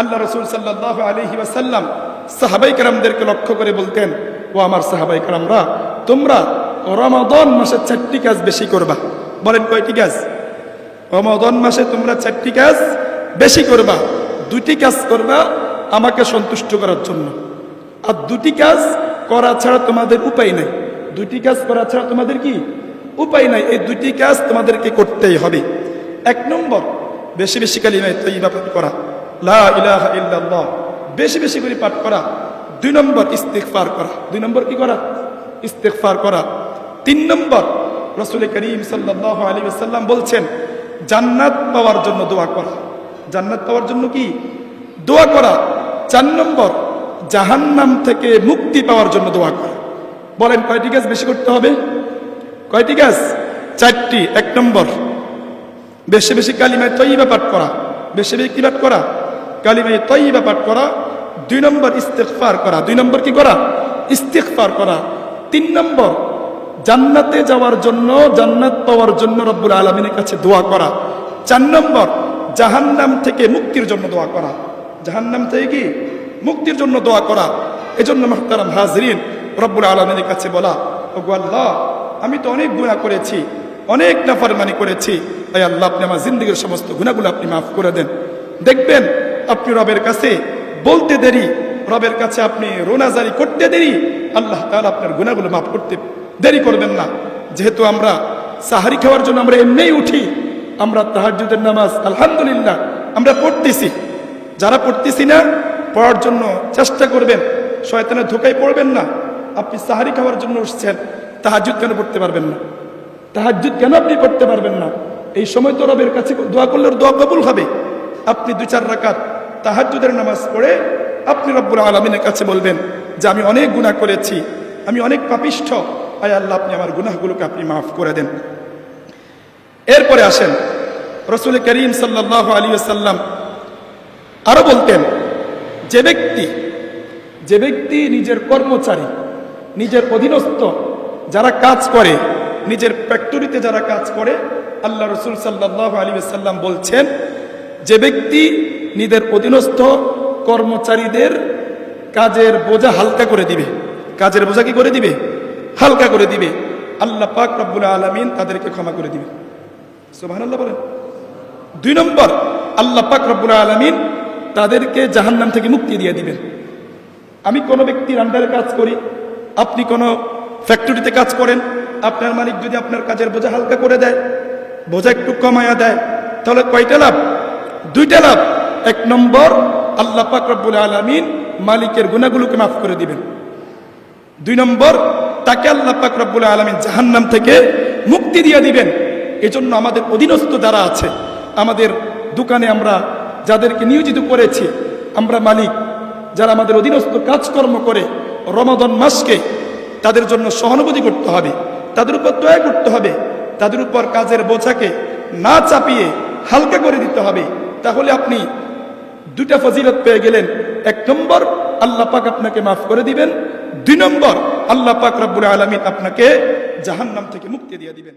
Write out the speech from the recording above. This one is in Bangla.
আল্লাহ রসুল সাল্লাহ আলহি ওয়াসাল্লাম সাহাবাই কারামদেরকে লক্ষ্য করে বলতেন, ও আমার সাহাবাই কারামরা, তোমরা রমাদন মাসে চারটি কাজ বেশি করবা। বলেন, কয়টি কাজ? রমাদন মাসে তোমরা চারটি কাজ বেশি করবা। দুটি কাজ করবা আমাকে সন্তুষ্ট করার জন্য। আর দুটি কাজ করা ছাড়া তোমাদের উপায় নাই। দুটি কাজ করা ছাড়া তোমাদের কি উপায় নাই? এই দুটি কাজ তোমাদেরকে করতেই হবে। এক নম্বর, বেশি বেশি কালিমায় তৈবা করা। লা বেশি বেশি করে পাঠ করা। দুই নম্বর ইস্তেকফার করা। দুই নম্বর কি করা? ইস্তেকফার করা। তিন নম্বর রসুল করিম সাল্লাম বলছেন, জান্নাত পাওয়ার জন্য দোয়া করা। জান্নাত পাওয়ার জন্য কি? দোয়া করা। চার নম্বর, জাহান্নাম থেকে মুক্তি পাওয়ার জন্য দোয়া করা। বলেন, কয়টি কাজ বেশি করতে হবে? কয়টি কাজ চারটি। এক নম্বর, বেশি বেশি কালিমায় তৈবা পাঠ করা। বেশি বেশি কি পাঠ করা? কালিমায় তৈবা পাঠ করা, দুই নম্বর ইস্তেকফার করা। দুই নম্বর কি করা? ইস্তেকফার করা। তিন নম্বর, জান্নাতে যাওয়ার জন্য, জান্নাত পাওয়ার জন্য রব্বুল আলমিনের কাছে দোয়া করা। চার নম্বর, জাহান্নাম থেকে মুক্তির জন্য দোয়া করা। জাহান্নাম থেকে কি? মুক্তির জন্য দোয়া করা। এজন্য মাহতারাম হাজরিন, রব্বুল আলমিনের কাছে বলা, ওগো আল্লাহ, আমি তো অনেক গুণা করেছি, অনেক নাফারমানি করেছি। তাই আল্লাহ আপনি আমার জিন্দগির সমস্ত গুণাগুলো আপনি মাফ করে দেন। দেখবেন আপনি রবের কাছে বলতে দেরি, রবের কাছে আপনি রোনাজারি করতে দেরি, আল্লাহ তাহলে আপনার গুণাগুলো মাফ করতে দেরি করবেন না। যেহেতু আমরা সাহারি খাওয়ার জন্য আমরা এমনিই উঠি, আমরা তাহাজুদের নামাজ, আলহামদুলিল্লাহ, আমরা পড়তেছি। যারা পড়তেছি না, পড়ার জন্য চেষ্টা করবেন, শয়তানের ধোকায় পড়বেন না। আপনি সাহারি খাওয়ার জন্য উঠছেন তাহাজুদ কেন পড়তে পারবেন না? তাহাজুদ কেন আপনি পড়তে পারবেন না? এই সময় তো রবের কাছে দোয়া করলে দোয়া কবুল হবে। আপনি দুই চার রাকাত তাহাজুদের নামাজ পড়ে আপনি রব্বুল আলমিনের কাছে বলবেন যে আমি অনেক গুণা করেছি, আমি অনেক পাপিষ্ঠ, আয় আল্লাহ, আপনি আমার গুনাহগুলোকে আপনি মাফ করে দেন। এরপরে আসেন, রসুল করিম সাল্লাহ আলী সাল্লাম আরও বলতেন, যে ব্যক্তি যে ব্যক্তি নিজের কর্মচারী, নিজের অধীনস্থ যারা কাজ করে, নিজের ফ্যাক্টরিতে যারা কাজ করে, আল্লাহ রসুল সাল্লাহ আলী সাল্লাম বলছেন, যে ব্যক্তি নিজের অধীনস্থ কর্মচারীদের কাজের বোঝা হালকা করে দিবে। কাজের বোঝা কি করে দিবে? হালকা করে দিবে। আল্লাহ পাক রব্বুল আলমিন তাদেরকে ক্ষমা করে দিবে। সোহান আল্লাহ বলেন। দুই নম্বর, আল্লাহ পাক রব্বুল আলমিন তাদেরকে জাহান্নাম থেকে মুক্তি দিয়ে দিবেন। আমি কোনো ব্যক্তির আন্ডারে কাজ করি, আপনি কোনো ফ্যাক্টরিতে কাজ করেন, আপনার মালিক যদি আপনার কাজের বোঝা হালকা করে দেয়, বোঝা একটু কমায়া দেয়, তাহলে কয়টা লাভ? দুইটা লাভ। এক নম্বর, আল্লাহ পাক রব্বুল আলমিন মালিকের গুণাগুলোকে মাফ করে দিবেন। দুই নম্বর, তাকে আল্লাহ পাক রব্বুল আলমিন জাহান্নাম থেকে মুক্তি দিয়ে দিবেন। এজন্য আমাদের অধীনস্থ যারা আছে, আমাদের দোকানে আমরা যাদেরকে নিয়োজিত করেছি, আমরা মালিক, যারা আমাদের অধীনস্থ কাজকর্ম করে, রমাদন মাসকে তাদের জন্য সহানুভূতি করতে হবে, তাদের উপর দয়া করতে হবে, তাদের উপর কাজের বোঝাকে না চাপিয়ে হালকা করে দিতে হবে, তাহলে আপনি দুটা ফজিলত পেয়ে গেলেন। এক নম্বর, আল্লাহ পাক আপনাকে মাফ করে দিবেন। দুই নম্বর, আল্লাহ পাক রব্বুল আলমিন আপনাকে জাহান্নাম থেকে মুক্তি দিয়ে দিবেন।